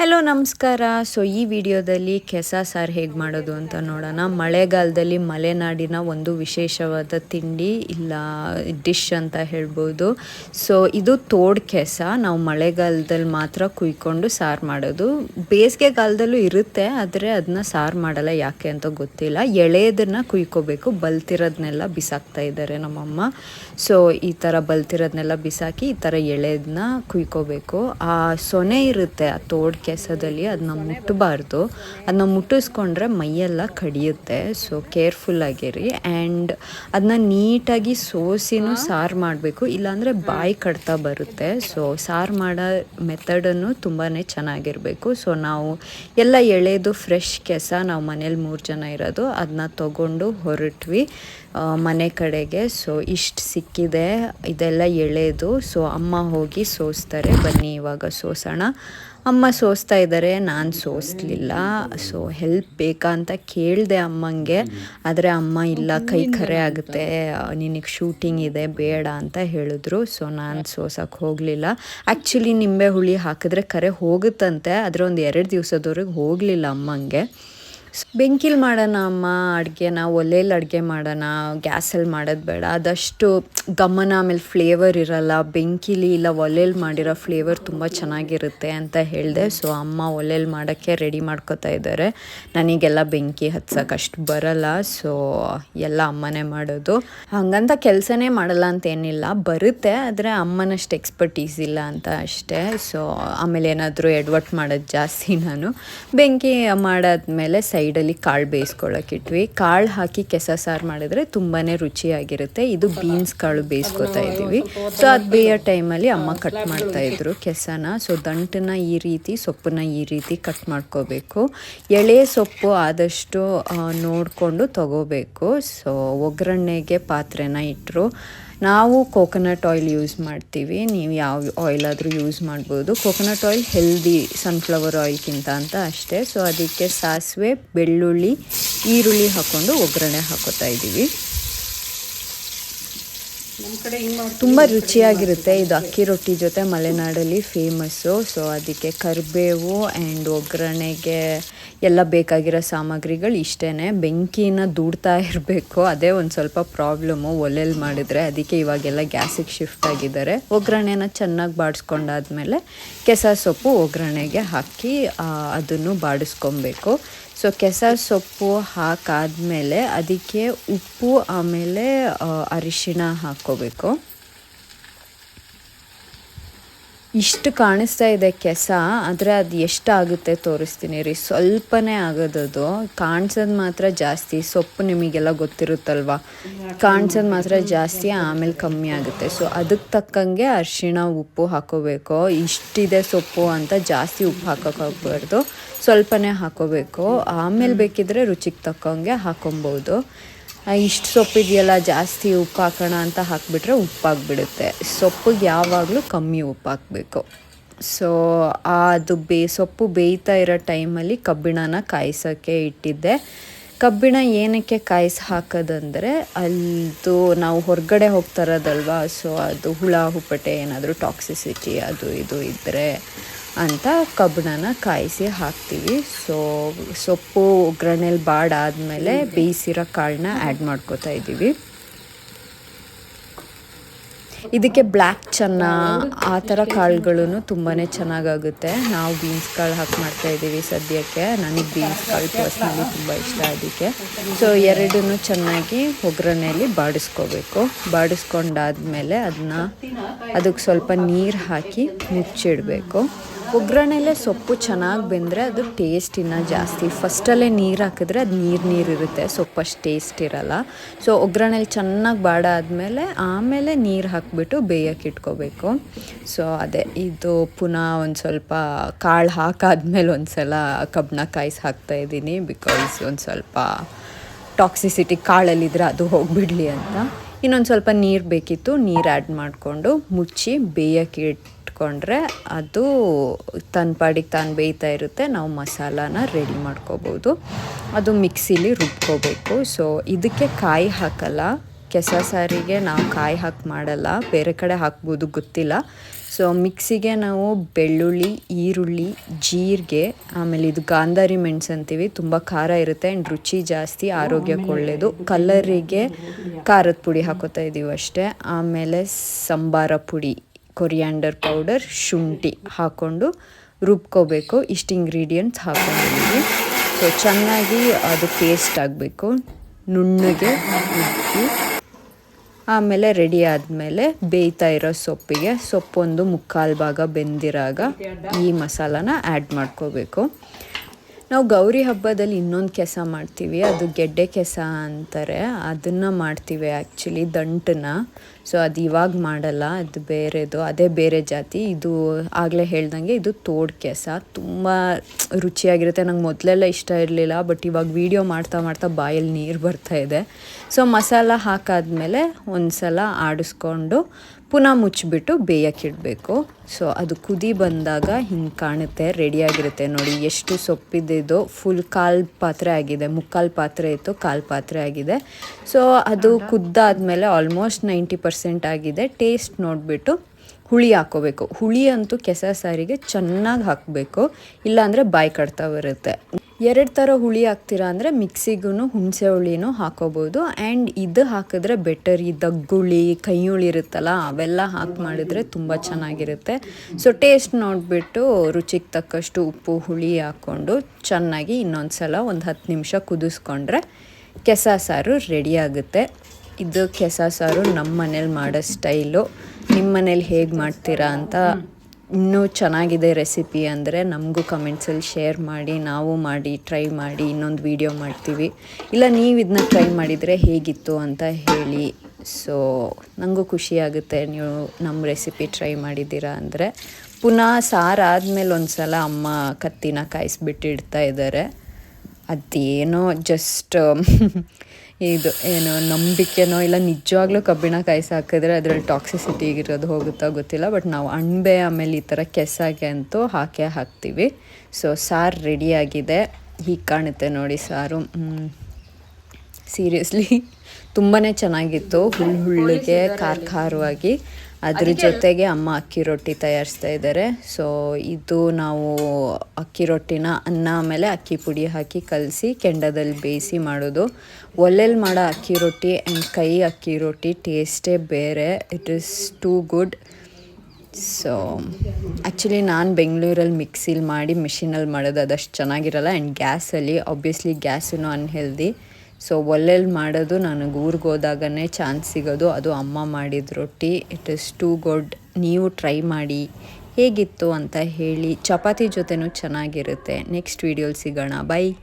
Hello ನಮಸ್ಕಾರ. So ಈ ವಿಡಿಯೋದಲ್ಲಿ ಕೆಸ ಸಾರು ಹೇಗೆ ಮಾಡೋದು ಅಂತ ನೋಡೋಣ. ಮಳೆಗಾಲದಲ್ಲಿ ಮಲೆನಾಡಿನ ಒಂದು ವಿಶೇಷವಾದ ತಿಂಡಿ ಇಲ್ಲ ಡಿಶ್ ಅಂತ ಹೇಳ್ಬೋದು. ಸೊ ಇದು ತೋಡ್ ಕೆಸ. ನಾವು ಮಳೆಗಾಲದಲ್ಲಿ ಮಾತ್ರ ಕುಯ್ಕೊಂಡು ಸಾರು ಮಾಡೋದು. ಬೇಸಿಗೆಗಾಲದಲ್ಲೂ ಇರುತ್ತೆ, ಆದರೆ ಅದನ್ನ ಸಾರು ಮಾಡಲ್ಲ. ಯಾಕೆ ಅಂತ ಗೊತ್ತಿಲ್ಲ. ಎಳೆಯದನ್ನ ಕುಯ್ಕೋಬೇಕು. ಬಲ್ತಿರೋದನ್ನೆಲ್ಲ ಬಿಸಾಕ್ತಾ ಇದ್ದಾರೆ ನಮ್ಮಮ್ಮ. ಸೊ ಈ ಥರ ಬಲ್ತಿರೋದನ್ನೆಲ್ಲ ಬಿಸಾಕಿ ಈ ಥರ ಎಳೆದನ್ನ ಕುಯ್ಕೋಬೇಕು. ಆ ಸೊನೆ ಇರುತ್ತೆ, ಆ ತೋಡ್ ಕೆಸದಲ್ಲಿ ಅದನ್ನ ಮುಟ್ಟಬಾರ್ದು. ಅದನ್ನ ಮುಟ್ಟಿಸ್ಕೊಂಡ್ರೆ ಮೈಯೆಲ್ಲ ಕಡಿಯುತ್ತೆ. ಸೊ ಕೇರ್ಫುಲ್ ಆಗಿರಿ. ಆ್ಯಂಡ್ ಅದನ್ನ ನೀಟಾಗಿ ಸೋಸಿನೂ ಸಾರು ಮಾಡಬೇಕು. ಇಲ್ಲಾಂದರೆ ಬಾಯಿ ಕಡ್ತಾ ಬರುತ್ತೆ. ಸೊ ಸಾರು ಮಾಡೋ ಮೆಥಡನ್ನು ತುಂಬಾ ಚೆನ್ನಾಗಿರಬೇಕು. ಸೊ ನಾವು ಎಲ್ಲ ಎಳೆದು ಫ್ರೆಶ್ ಕೆಸ ನಾವು ಮನೇಲಿ ಮೂರು ಜನ ಇರೋದು, ಅದನ್ನ ತಗೊಂಡು ಹೊರಟ್ವಿ ಮನೆ ಕಡೆಗೆ. ಸೊ ಇಷ್ಟು ಸಿಕ್ಕಿದೆ. ಇದೆಲ್ಲ ಎಳೆದು ಸೊ ಅಮ್ಮ ಹೋಗಿ ಸೋಸ್ತಾರೆ. ಬನ್ನಿ, ಇವಾಗ ಸೋಸೋಣ. ಅಮ್ಮ ಸೋಸ್ತಾ ಇದ್ದಾರೆ ನಾನು ಸೋಸ್ಲಿಲ್ಲ ಸೊ ಹೆಲ್ಪ್ ಬೇಕಾ ಅಂತ ಕೇಳಿದೆ ಅಮ್ಮಂಗೆ. ಆದರೆ ಅಮ್ಮ ಇಲ್ಲ ಕೈ ಖರೆ ಆಗುತ್ತೆ ನಿನಗೆ ಶೂಟಿಂಗ್ ಇದೆ ಬೇಡ ಅಂತ ಹೇಳಿದ್ರು ಸೊ ನಾನು ಸೋಸಕ್ಕೆ ಹೋಗಲಿಲ್ಲ. ಆ್ಯಕ್ಚುಲಿ ನಿಂಬೆ ಹುಳಿ ಹಾಕಿದ್ರೆ ಕರೆ ಹೋಗುತ್ತಂತೆ ಆದರೆ ಒಂದು ಎರಡು ದಿವಸದವರೆಗೆ ಹೋಗಲಿಲ್ಲ ಅಮ್ಮಂಗೆ. ಬೆಂಕಿಲಿ ಮಾಡೋಣ ಅಮ್ಮ, ಅಡುಗೆನ ಒಲೆಯಲ್ಲಿ ಅಡುಗೆ ಮಾಡೋಣ ಗ್ಯಾಸಲ್ಲಿ ಮಾಡೋದು ಬೇಡ. ಅದಷ್ಟು ಗಮನ ಆಮೇಲೆ ಫ್ಲೇವರ್ ಇರಲ್ಲ. ಬೆಂಕಿಲಿ ಇಲ್ಲ ಒಲೆಯಲ್ಲಿ ಮಾಡಿರೋ ಫ್ಲೇವರ್ ತುಂಬ ಚೆನ್ನಾಗಿರುತ್ತೆ ಅಂತ ಹೇಳಿದೆ. ಸೊ, ಅಮ್ಮ ಒಲೆಯಲ್ಲಿ ಮಾಡೋಕ್ಕೆ ರೆಡಿ ಮಾಡ್ಕೋತಾ ಇದ್ದಾರೆ. ನನಗೆಲ್ಲ ಬೆಂಕಿ ಹಚ್ಚಕ್ಕೆ ಅಷ್ಟು ಬರಲ್ಲ. ಸೊ, ಎಲ್ಲ ಅಮ್ಮನೇ ಮಾಡೋದು. ಹಾಗಂತ ಕೆಲಸನೇ ಮಾಡಲ್ಲ ಅಂತ ಏನಿಲ್ಲ. ಬರುತ್ತೆ, ಆದರೆ ಅಮ್ಮನಷ್ಟು ಎಕ್ಸ್ಪರ್ಟೀಸ್ ಇಲ್ಲ ಅಂತ ಅಷ್ಟೇ. ಸೊ, ಆಮೇಲೆ ಏನಾದರೂ ಎಡ್ವರ್ಟ್ ಮಾಡೋದು ಜಾಸ್ತಿ ನಾನು. ಬೆಂಕಿ ಮಾಡಾದ್ಮೇಲೆ ಸೈಡಲ್ಲಿ ಕಾಳು ಬೇಯಿಸ್ಕೊಳ್ಳೋಕ್ಕಿಟ್ವಿ ಕಾಳು ಹಾಕಿ ಕೆಸ ಸಾರು ಮಾಡಿದ್ರೆ ತುಂಬಾ ರುಚಿಯಾಗಿರುತ್ತೆ. ಇದು ಬೀನ್ಸ್ ಕಾಳು ಬೇಯಿಸ್ಕೊತಾ ಇದ್ದೀವಿ. ಸೊ ಅದು ಬೇಯೋ ಟೈಮಲ್ಲಿ ಅಮ್ಮ ಕಟ್ ಮಾಡ್ತಾಯಿದ್ರು ಕೆಸನ. ಸೊ ದಂಟನ್ನ ಈ ರೀತಿ, ಸೊಪ್ಪನ್ನ ಈ ರೀತಿ ಕಟ್ ಮಾಡ್ಕೋಬೇಕು. ಎಳೆ ಸೊಪ್ಪು ಆದಷ್ಟು ನೋಡಿಕೊಂಡು ತಗೋಬೇಕು. ಸೊ ಒಗ್ಗರಣೆಗೆ ಪಾತ್ರೆನ ಇಟ್ಟರು ನಾವು ಕೋಕೋನಟ್ ಆಯಿಲ್ ಯೂಸ್ ಮಾಡ್ತೀವಿ. ನೀವು ಯಾವ ಆಯಿಲ್ ಆದರೂ ಯೂಸ್ ಮಾಡ್ಬೋದು. ಕೋಕೋನಟ್ ಆಯಿಲ್ ಹೆಲ್ದಿ ಸನ್ಫ್ಲವರ್ ಆಯಿಲ್ಗಿಂತ ಅಂತ ಅಷ್ಟೇ. ಸೊ ಅದಕ್ಕೆ ಸಾಸಿವೆ, ಬೆಳ್ಳುಳ್ಳಿ, ಈರುಳ್ಳಿ ಹಾಕ್ಕೊಂಡು ಒಗ್ಗರಣೆ ಹಾಕೋತಾ ಇದ್ದೀವಿ. ತುಂಬ ರುಚಿಯಾಗಿರುತ್ತೆ ಇದು ಅಕ್ಕಿ ರೊಟ್ಟಿ ಜೊತೆ ಮಲೆನಾಡಲ್ಲಿ ಫೇಮಸ್ಸು ಸೊ ಅದಕ್ಕೆ ಕರಿಬೇವು ಆ್ಯಂಡ್ ಒಗ್ಗರಣೆಗೆ ಎಲ್ಲ ಬೇಕಾಗಿರೋ ಸಾಮಗ್ರಿಗಳು ಇಷ್ಟೇ ಬೆಂಕಿನ ದೂಡ್ತಾ ಇರಬೇಕು. ಅದೇ ಒಂದು ಸ್ವಲ್ಪ ಪ್ರಾಬ್ಲಮ್ಮು ಒಲೆಯಲ್ಲಿ ಮಾಡಿದರೆ ಅದಕ್ಕೆ ಇವಾಗೆಲ್ಲ ಗ್ಯಾಸಿಗೆ ಶಿಫ್ಟ್ ಆಗಿದ್ದಾರೆ. ಒಗ್ಗರಣೆನ ಚೆನ್ನಾಗಿ ಬಾಡಿಸ್ಕೊಂಡಾದ್ಮೇಲೆ ಕೆಸ ಸೊಪ್ಪು ಒಗ್ಗರಣೆಗೆ ಹಾಕಿ ಅದನ್ನು ಬಾಡಿಸ್ಕೊಬೇಕು. ಸೊ ಕೆಸ ಸೊಪ್ಪು ಹಾಕಾದ್ಮೇಲೆ ಅದಕ್ಕೆ ಉಪ್ಪು, ಆಮೇಲೆ ಅರಿಶಿಣ ಅರಿಶಿಣ ಹಾಕ್ಕೋಬೇಕು ಇಷ್ಟು ಕಾಣಿಸ್ತಾ ಇದೆ ಕೆಸ, ಆದರೆ ಅದು ಎಷ್ಟಾಗುತ್ತೆ ತೋರಿಸ್ತೀನಿ ರೀ. ಸ್ವಲ್ಪನೇ ಆಗೋದದು. ಕಾಣಿಸೋದು ಮಾತ್ರ ಜಾಸ್ತಿ. ಸೊಪ್ಪು ನಿಮಗೆಲ್ಲ ಗೊತ್ತಿರುತ್ತಲ್ವ? ಕಾಣಿಸೋದು ಮಾತ್ರ ಜಾಸ್ತಿ, ಆಮೇಲೆ ಕಮ್ಮಿ ಆಗುತ್ತೆ. ಸೊ ಅದಕ್ಕೆ ತಕ್ಕಂಗೆ ಅರಿಶಿಣ ಉಪ್ಪು ಹಾಕೋಬೇಕು. ಇಷ್ಟಿದೆ ಸೊಪ್ಪು ಅಂತ ಜಾಸ್ತಿ ಉಪ್ಪು ಹಾಕೋಕ್ಕಾಗಬಾರ್ದು ಸ್ವಲ್ಪನೇ ಹಾಕೋಬೇಕು. ಆಮೇಲೆ ಬೇಕಿದ್ರೆ ರುಚಿಗೆ ತಕ್ಕಂಗೆ ಹಾಕೊಬೋದು. ಇಷ್ಟು ಸೊಪ್ಪಿದೆಯಲ್ಲ ಜಾಸ್ತಿ ಉಪ್ಪು ಹಾಕೋಣ ಅಂತ ಹಾಕಿಬಿಟ್ರೆ ಉಪ್ಪಾಗ್ಬಿಡುತ್ತೆ. ಸೊಪ್ಪಿಗೆ ಯಾವಾಗಲೂ ಕಮ್ಮಿ ಉಪ್ಪು ಹಾಕಬೇಕು ಸೊ ಅದು ಬೇ, ಸೊಪ್ಪು ಬೇಯ್ತಾ ಇರೋ ಟೈಮಲ್ಲಿ ಕಬ್ಬಿಣನ ಕಾಯಿಸೋಕ್ಕೆ ಇಟ್ಟಿದ್ದೆ. ಕಬ್ಬಿಣ ಏನಕ್ಕೆ ಕಾಯಿಸಿ ಹಾಕೋದಂದರೆ ಅಲ್ಲದು ನಾವು ಹೊರಗಡೆ ಹೋಗ್ತಾರದಲ್ವಾ ಸೊ ಅದು ಹುಳ ಹುಪ್ಪಟೆ ಏನಾದರೂ ಟಾಕ್ಸಿಸಿಟಿ ಅದು ಇದು ಇದ್ದರೆ ಅಂತ ಕಬ್ಬಣನ ಕಾಯಿಸಿ ಹಾಕ್ತೀವಿ. ಸೊ, ಸೊಪ್ಪು ಒಗ್ಗರಣೆಲಿ ಬಾಡಾದ್ಮೇಲೆ ಬೇಯಿಸಿರೋ ಕಾಳನ್ನ ಆ್ಯಡ್ ಮಾಡ್ಕೋತಾ ಇದ್ದೀವಿ. ಇದಕ್ಕೆ ಬ್ಲ್ಯಾಕ್ ಚೆನ್ನ, ಆ ಥರ ಕಾಳುಗಳು ತುಂಬಾ ಚೆನ್ನಾಗಾಗುತ್ತೆ. ನಾವು ಬೀನ್ಸ್ ಕಾಳು ಹಾಕಿ ಮಾಡ್ತಾ ಇದ್ದೀವಿ ಸದ್ಯಕ್ಕೆ. ನನಗೆ ಬೀನ್ಸ್ ಕಾಳು ಪರ್ಸ್ನಲಿ ತುಂಬ ಇಷ್ಟ ಅದಕ್ಕೆ. ಸೊ ಎರಡನ್ನೂ ಚೆನ್ನಾಗಿ ಒಗ್ಗರಣೆಯಲ್ಲಿ ಬಾಡಿಸ್ಕೋಬೇಕು. ಬಾಡಿಸ್ಕೊಂಡಾದ್ಮೇಲೆ ಅದನ್ನ ಅದಕ್ಕೆ ಸ್ವಲ್ಪ ನೀರು ಹಾಕಿ ಮುಚ್ಚಿಡಬೇಕು. ಒಗ್ಗರಣೆಲೆ ಸೊಪ್ಪು ಚೆನ್ನಾಗಿ ಬೆಂದರೆ ಅದು ಟೇಸ್ಟ್ ಇನ್ನೂ ಜಾಸ್ತಿ. ಫಸ್ಟಲ್ಲೇ ನೀರು ಹಾಕಿದ್ರೆ ಅದು ನೀರು ನೀರು ಇರುತ್ತೆ, ಸೊಪ್ಪು ಅಷ್ಟು ಟೇಸ್ಟ್ ಇರಲ್ಲ. ಸೊ ಒಗ್ಗರಣೆಲಿ ಚೆನ್ನಾಗಿ ಬಾಡಾದ್ಮೇಲೆ ಆಮೇಲೆ ನೀರು ಹಾಕಿಬಿಟ್ಟು ಬೇಯಕ್ಕೆ ಇಟ್ಕೋಬೇಕು. ಸೊ ಅದೇ ಇದು ಪುನಃ ಒಂದು ಸ್ವಲ್ಪ ಕಾಳು ಹಾಕಾದ್ಮೇಲೆ ಒಂದು ಸಲ ಕಬ್ಬನ ಕಾಯಿಸಿ ಹಾಕ್ತಾ ಇದ್ದೀನಿ ಬಿಕಾಸ್ ಒಂದು ಸ್ವಲ್ಪ ಟಾಕ್ಸಿಸಿಟಿ ಕಾಳಲ್ಲಿದ್ರೆ ಅದು ಹೋಗಿಬಿಡಲಿ ಅಂತ. ಇನ್ನೊಂದು ಸ್ವಲ್ಪ ನೀರು ಬೇಕಿತ್ತು, ನೀರು ಆ್ಯಡ್ ಮಾಡಿಕೊಂಡು ಮುಚ್ಚಿ ಬೇಯಕ್ಕೆ ಇಟ್ಕೊಂಡ್ರೆ ಅದು ತನ್ನ ಪಾಡಿಗೆ ತಾನು ಬೇಯ್ತಾ ಇರುತ್ತೆ, ನಾವು ಮಸಾಲಾನ ರೆಡಿ ಮಾಡ್ಕೋಬೋದು. ಅದು ಮಿಕ್ಸಿಲಿ ರುಬ್ಕೋಬೇಕು. ಸೊ ಇದಕ್ಕೆ ಕಾಯಿ ಹಾಕಲ್ಲ. ಕೆಸ ಸಾರಿಗೆ ನಾವು ಕಾಯಿ ಹಾಕಿ ಮಾಡಲ್ಲ. ಬೇರೆ ಕಡೆ ಹಾಕ್ಬೋದು ಗೊತ್ತಿಲ್ಲ. ಸೊ ಮಿಕ್ಸಿಗೆ ನಾವು ಬೆಳ್ಳುಳ್ಳಿ, ಈರುಳ್ಳಿ, ಜೀರಿಗೆ, ಆಮೇಲೆ ಇದು ಗಾಂಧಾರಿ ಮೆಣಸು ಅಂತೀವಿ, ತುಂಬ ಖಾರ ಇರುತ್ತೆ ಆ್ಯಂಡ್ ರುಚಿ ಜಾಸ್ತಿ ಆರೋಗ್ಯಕ್ಕೆ ಒಳ್ಳೆಯದು ಕಲರಿಗೆ ಖಾರದ ಪುಡಿ ಹಾಕೋತಾ ಇದ್ದೀವಿ ಅಷ್ಟೇ. ಆಮೇಲೆ ಸಂಬಾರ ಪುಡಿ. ಕೊರಿಯಾಂಡರ್ ಪೌಡರ್, ಶುಂಠಿ ಹಾಕ್ಕೊಂಡು ರುಬ್ಕೋಬೇಕು. ಇಷ್ಟು ಇಂಗ್ರೀಡಿಯೆಂಟ್ಸ್ ಹಾಕೊಂಡಿದ್ದೀವಿ ಸೊ ಚೆನ್ನಾಗಿ ಅದು ಪೇಸ್ಟ್ ಆಗಬೇಕು. ನುಣ್ಣಗೆ ರುಬ್ಬಿ. ಆಮೇಲೆ ರೆಡಿ ಆದಮೇಲೆ ಬೇಯ್ತಾ ಇರೋ ಸೊಪ್ಪಿಗೆ ಸೊಪ್ಪೊಂದು ಮುಕ್ಕಾಲು ಭಾಗ ಬೆಂದಿರಾಗ ಈ ಮಸಾಲಾನ ಆ್ಯಡ್ ಮಾಡ್ಕೋಬೇಕು. ನಾವು ಗೌರಿ ಹಬ್ಬದಲ್ಲಿ ಇನ್ನೊಂದು ಕೆಸ ಮಾಡ್ತೀವಿ. ಅದು ಗೆಡ್ಡೆ ಕೆಸ ಅಂತಾರೆ. ಅದನ್ನು ಮಾಡ್ತೀವಿ ಆ್ಯಕ್ಚುಲಿ ದಂಟನ್ನ. ಸೊ ಅದು ಇವಾಗ ಮಾಡಲ್ಲ ಅದು ಬೇರೆದು ಅದೇ ಬೇರೆ ಜಾತಿ. ಇದು ಆಗಲೇ ಹೇಳ್ದಂಗೆ ಇದು ತೋಡ್ ಕೆಸ. ತುಂಬ ರುಚಿಯಾಗಿರುತ್ತೆ. ನಂಗೆ ಮೊದಲೆಲ್ಲ ಇಷ್ಟ ಇರಲಿಲ್ಲ ಬಟ್ ಇವಾಗ ವೀಡಿಯೋ ಮಾಡ್ತಾ ಮಾಡ್ತಾ ಬಾಯಲ್ಲಿ ನೀರು ಬರ್ತಾ ಇದೆ. ಸೊ ಮಸಾಲ ಹಾಕಾದ್ಮೇಲೆ ಒಂದು ಸಲ ಆಡಿಸ್ಕೊಂಡು ಪುನಃ ಮುಚ್ಚಿಬಿಟ್ಟು ಬೇಯಕ್ಕಿಡಬೇಕು ಸೊ ಅದು ಕುದಿ ಬಂದಾಗ ಹಿಂಗೆ ಕಾಣುತ್ತೆ ರೆಡಿಯಾಗಿರುತ್ತೆ ನೋಡಿ. ಎಷ್ಟು ಸೊಪ್ಪಿದ್ದು ಫುಲ್ ಕಾಲು ಪಾತ್ರೆ ಆಗಿದೆ. ಮುಕ್ಕಾಲು ಪಾತ್ರೆ ಇತ್ತು ಕಾಲು ಪಾತ್ರೆ ಆಗಿದೆ. ಸೊ ಅದು ಕುದ್ದಾದ್ಮೇಲೆ ಆಲ್ಮೋಸ್ಟ್ ನೈಂಟಿ ಪರ್ಸೆಂಟ್ ಆಗಿದೆ. ಟೇಸ್ಟ್ ನೋಡಿಬಿಟ್ಟು ಹುಳಿ ಹಾಕೋಬೇಕು. ಹುಳಿ ಅಂತೂ ಕೆಸ ಸಾರಿಗೆ ಚೆನ್ನಾಗಿ ಹಾಕಬೇಕು. ಇಲ್ಲಾಂದರೆ ಬಾಯಿ ಕಡ್ತಾ ಬರುತ್ತೆ. ಎರಡು ಥರ ಹುಳಿ ಹಾಕ್ತೀರಾ ಅಂದರೆ ಮಿಕ್ಸಿಗೂ ಹುಣಸೆ ಹುಳಿನೂ ಹಾಕೋಬೋದು. ಆ್ಯಂಡ್ ಇದು ಹಾಕಿದ್ರೆ ಬೆಟರ್ ಈ ದಗ್ಗುಳಿ, ಕೈಯುಳಿ ಇರುತ್ತಲ್ಲ, ಅವೆಲ್ಲ ಹಾಕಿ ಮಾಡಿದ್ರೆ ತುಂಬ ಚೆನ್ನಾಗಿರುತ್ತೆ. ಸೊ ಟೇಸ್ಟ್ ನೋಡಿಬಿಟ್ಟು ರುಚಿಗೆ ತಕ್ಕಷ್ಟು ಉಪ್ಪು, ಹುಳಿ ಹಾಕ್ಕೊಂಡು ಚೆನ್ನಾಗಿ ಇನ್ನೊಂದು ಸಲ ಒಂದು ಹತ್ತು ನಿಮಿಷ ಕುದಿಸ್ಕೊಂಡ್ರೆ ಕೆಸ ಸಾರು ರೆಡಿ ಆಗುತ್ತೆ. ಇದು ಕೆಸ ಸಾರು ನಮ್ಮ ಮನೇಲಿ ಮಾಡೋ ಸ್ಟೈಲು ನಿಮ್ಮ ಮನೇಲಿ ಹೇಗೆ ಮಾಡ್ತೀರಾ ಅಂತ ಇನ್ನೂ ಚೆನ್ನಾಗಿದೆ ರೆಸಿಪಿ ಅಂದರೆ ನಮಗೂ ಕಮೆಂಟ್ಸಲ್ಲಿ ಶೇರ್ ಮಾಡಿ, ನಾವು ಮಾಡಿ ಟ್ರೈ ಮಾಡಿ, ಇನ್ನೊಂದು ವೀಡಿಯೋ ಮಾಡ್ತೀವಿ. ಇಲ್ಲ, ನೀವು ಇದನ್ನ ಟ್ರೈ ಮಾಡಿದರೆ ಹೇಗಿತ್ತು ಅಂತ ಹೇಳಿ. ಸೊ ನನಗೂ ಖುಷಿ ಆಗುತ್ತೆ ನೀವು ನಮ್ಮ ರೆಸಿಪಿ ಟ್ರೈ ಮಾಡಿದ್ದೀರಾ ಅಂದರೆ. ಪುನಃ ಸಾರು ಆದಮೇಲೆ ಒಂದು ಸಲ ಅಮ್ಮ ಕತ್ತಿನ ಕಾಯಿಸ್ಬಿಟ್ಟಿಡ್ತಾ ಇದ್ದಾರೆ ಅದೇನೋ ಜಸ್ಟ್ ಇದು ಏನೋ ನಂಬಿಕೆನೋ ಇಲ್ಲ ನಿಜವಾಗ್ಲೂ ಕಬ್ಬಿಣ ಕಾಯಿಸಿ ಹಾಕಿದ್ರೆ ಅದರಲ್ಲಿ ಟಾಕ್ಸಿಸಿಟಿ ಇರೋದು ಹೋಗುತ್ತೋ ಗೊತ್ತಿಲ್ಲ ಬಟ್ ನಾವು ಅಣಬೆ ಆಮೇಲೆ ಈ ಥರ ಕೆಸಾಗೆ ಅಂತೂ ಹಾಕೇ ಹಾಕ್ತೀವಿ. ಸೊ ಸಾರು ರೆಡಿಯಾಗಿದೆ ಹೀಗೆ ಕಾಣುತ್ತೆ ನೋಡಿ ಸಾರು. ಸೀರಿಯಸ್ಲಿ ತುಂಬಾ ಚೆನ್ನಾಗಿತ್ತು. ಹುಳ್ಳು ಹುಳ್ಳಿಗೆ ಖಾರ ಖಾರವಾಗಿ. ಅದ್ರ ಜೊತೆಗೆ ಅಮ್ಮ ಅಕ್ಕಿ ರೊಟ್ಟಿ ತಯಾರಿಸ್ತಾ ಇದ್ದಾರೆ. ಸೊ ಇದು ನಾವು ಅಕ್ಕಿ ರೊಟ್ಟಿನ ಅನ್ನ ಆಮೇಲೆ ಅಕ್ಕಿ ಪುಡಿ ಹಾಕಿ ಕಲಸಿ ಕೆಂಡದಲ್ಲಿ ಬೇಯಿಸಿ ಮಾಡೋದು. ಒಲೆಯಲ್ಲಿ ಮಾಡೋ ಅಕ್ಕಿ ರೊಟ್ಟಿ ಆ್ಯಂಡ್ ಕೈ ಅಕ್ಕಿ ರೊಟ್ಟಿ ಟೇಸ್ಟೇ ಬೇರೆ. It is too good so actually ನಾನು ಬೆಂಗಳೂರಲ್ಲಿ ಮಿಕ್ಸಿಲಿ ಮಾಡಿ ಮಿಷಿನಲ್ಲಿ ಮಾಡೋದು ಅದಷ್ಟು ಚೆನ್ನಾಗಿರಲ್ಲ. ಆ್ಯಂಡ್ ಗ್ಯಾಸಲ್ಲಿ ಆಬ್ವಿಯಸ್ಲಿ ಗ್ಯಾಸೂ ಅನ್ಹೆಲ್ದಿ ಸೊ ಒಲೆಯಲ್ಲಿ ಮಾಡೋದು ನನಗೆ ಊರಿಗೆ ಹೋದಾಗನೇ ಚಾನ್ಸ್ ಸಿಗೋದು. ಅದು ಅಮ್ಮ ಮಾಡಿದ ರೊಟ್ಟಿ. ಇಟ್ ಇಸ್ ಟೂ ಗುಡ್ ನೀವು ಟ್ರೈ ಮಾಡಿ. ಹೇಗಿತ್ತು ಅಂತ ಹೇಳಿ. ಚಪಾತಿ ಜೊತೆನೂ ಚೆನ್ನಾಗಿರುತ್ತೆ. ನೆಕ್ಸ್ಟ್ ವೀಡಿಯೋಲಿ ಸಿಗೋಣ. ಬೈ